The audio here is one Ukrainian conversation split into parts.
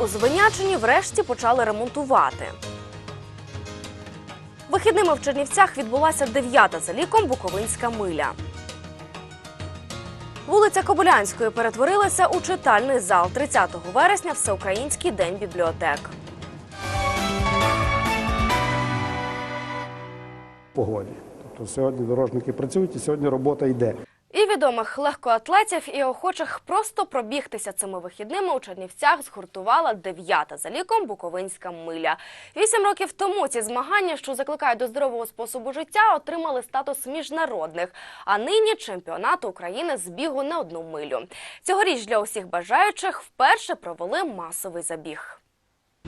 у Звенячині врешті почали ремонтувати. Вихідними в Чернівцях відбулася дев'ята за ліком Буковинська миля. Вулиця Кобилянської перетворилася у читальний зал 30 вересня Всеукраїнський день бібліотек. погоді. Тобто сьогодні дорожники працюють і сьогодні робота йде. І відомих легкоатлетів і охочих просто пробігтися цими вихідними у Чернівцях згуртувала дев'ята за ліком Буковинська миля. Вісім років тому ці змагання, що закликають до здорового способу життя, отримали статус міжнародних. А нині чемпіонат України з бігу на одну милю. Цьогоріч для усіх бажаючих вперше провели масовий забіг.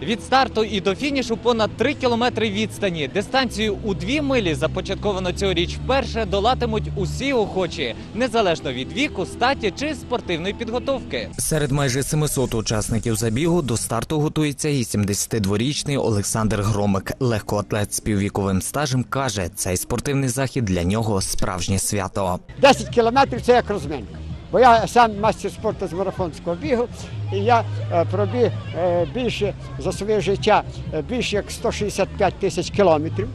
Від старту і до фінішу понад 3 кілометри відстані. Дистанцію у 2 милі започатковано цьогоріч вперше долатимуть усі охочі, незалежно від віку, статі чи спортивної підготовки. Серед майже 700 учасників забігу до старту готується і 72-річний Олександр Громик. Легкоатлет з піввіковим стажем каже, цей спортивний захід для нього справжнє свято. 10 кілометрів це як розминка. Бо я сам мастер спорту з марафонського бігу, і я е, пробіг е, більше за своє життя е, більше як 165 тисяч кілометрів.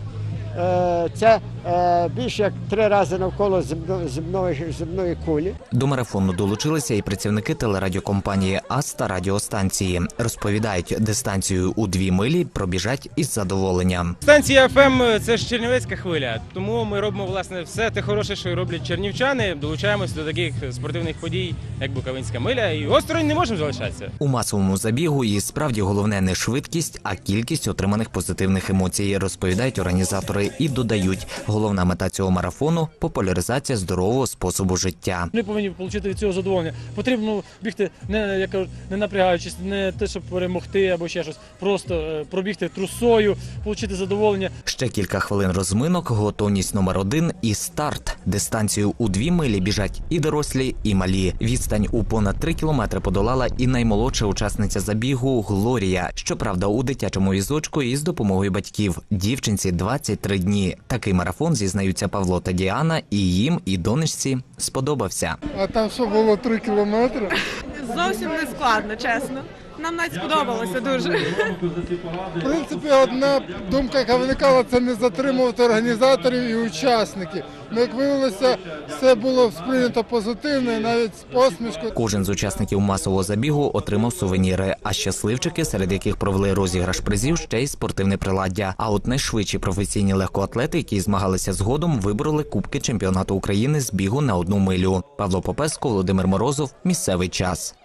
Це е, більше як три рази навколо земно- земної, земної кулі. До марафону долучилися і працівники телерадіокомпанії АС та радіостанції. Розповідають, дистанцію у 2 милі пробіжать із задоволенням. Станція ФМ це ж Чернівецька хвиля, тому ми робимо власне все те хороше, що роблять чернівчани. Долучаємось до таких спортивних подій, як Буковинська миля, і осторонь не можемо залишатися. У масовому забігу і справді головне не швидкість, а кількість отриманих позитивних емоцій, розповідають організатори і додають. Головна мета цього марафону популяризація здорового способу життя. Вони повинні отримати від цього задоволення. Потрібно бігти не як не напрягаючись, не те, щоб перемогти або ще щось. Просто е, пробігти трусою, отримати задоволення. Ще кілька хвилин розминок, готовність номер один і старт. Дистанцію у дві милі біжать і дорослі, і малі. Відстань у понад три кілометри подолала і наймолодша учасниця забігу Глорія. Щоправда, у дитячому візочку із допомогою батьків. Дівчинці 23 дні. Такий марафон зізнаються Павло та Діана, і їм, і донечці сподобався. А там що було три кілометри? Зовсім не складно, чесно. Нам навіть сподобалося дуже. В принципі, одна думка, яка виникала, це не затримувати організаторів і учасників. Ну, як виявилося, все було сприйнято позитивно, і навіть з посмішкою. Кожен з учасників масового забігу отримав сувеніри, а щасливчики, серед яких провели розіграш призів, ще й спортивне приладдя. А от найшвидші професійні легкоатлети, які змагалися згодом, вибороли кубки чемпіонату України з бігу на одну милю. Павло Попеско, Володимир Морозов. Місцевий час.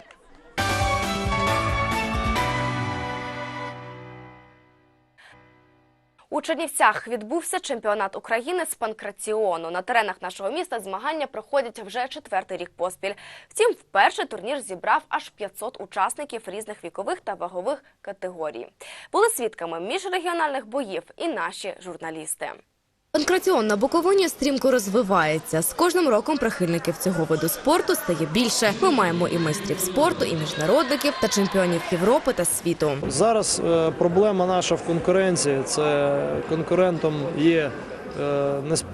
У Чернівцях відбувся чемпіонат України з панкраціону. На теренах нашого міста змагання проходять вже четвертий рік поспіль. Втім, вперше турнір зібрав аж 500 учасників різних вікових та вагових категорій. Були свідками міжрегіональних боїв і наші журналісти. Панкраціон на Буковині стрімко розвивається. З кожним роком прихильників цього виду спорту стає більше. Ми маємо і майстрів спорту, і міжнародників та чемпіонів Європи та світу. Зараз е, проблема наша в конкуренції. Це конкурентом є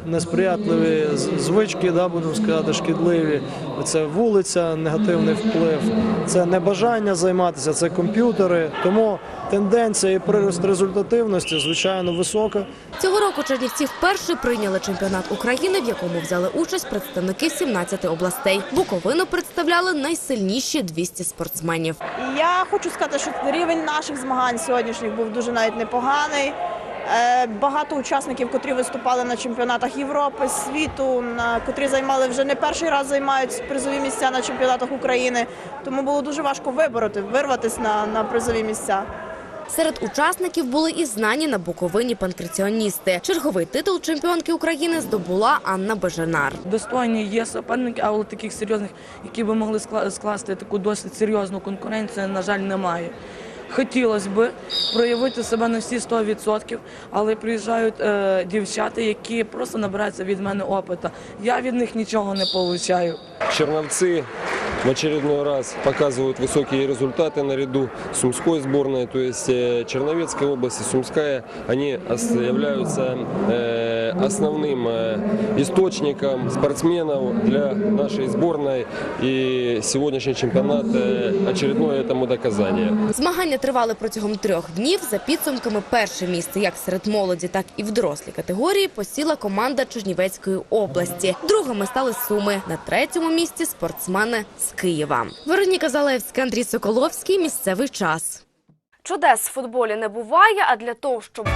несприятливі звички, да, будемо сказати, шкідливі. Це вулиця, негативний вплив, це небажання займатися, це комп'ютери. Тому тенденція і прирост результативності, звичайно, висока. Цього року Чернівці вперше прийняли чемпіонат України, в якому взяли участь представники 17 областей. Буковину представляли найсильніші 200 спортсменів. Я хочу сказати, що рівень наших змагань сьогоднішніх був дуже навіть непоганий. Е, Багато учасників, котрі виступали на чемпіонатах Європи, світу, на котрі займали вже не перший раз займають призові місця на чемпіонатах України. Тому було дуже важко вибороти, вирватися на, на призові місця. Серед учасників були і знані на Буковині панкраціоністи. Черговий титул чемпіонки України здобула Анна Бежанар. Достойні є суперники, але таких серйозних, які би могли скласти таку досить серйозну конкуренцію, на жаль, немає Хотілося б проявити себе на всі 100%, але приїжджають е, дівчата, які просто набираються від мене опиту. Я від них нічого не отримую. Черновцы в очередной раз показывают высокие результаты наряду с Сумской сборной. То есть э, Черновецкая область и Сумская, они ос- являются э, основным э, источником спортсменов для нашей сборной. И сегодняшний чемпионат э, очередное этому доказание. Змагання тривали протягом трьох днів. За підсумками перше місце як серед молоді, так і в дорослій категорії посіла команда Чернівецької області. Другими стали Суми. На третьому місці спортсмени з Києва. Вероніка Залевська, Андрій Соколовський. Місцевий час. Чудес в футболі не буває, а для того, щоб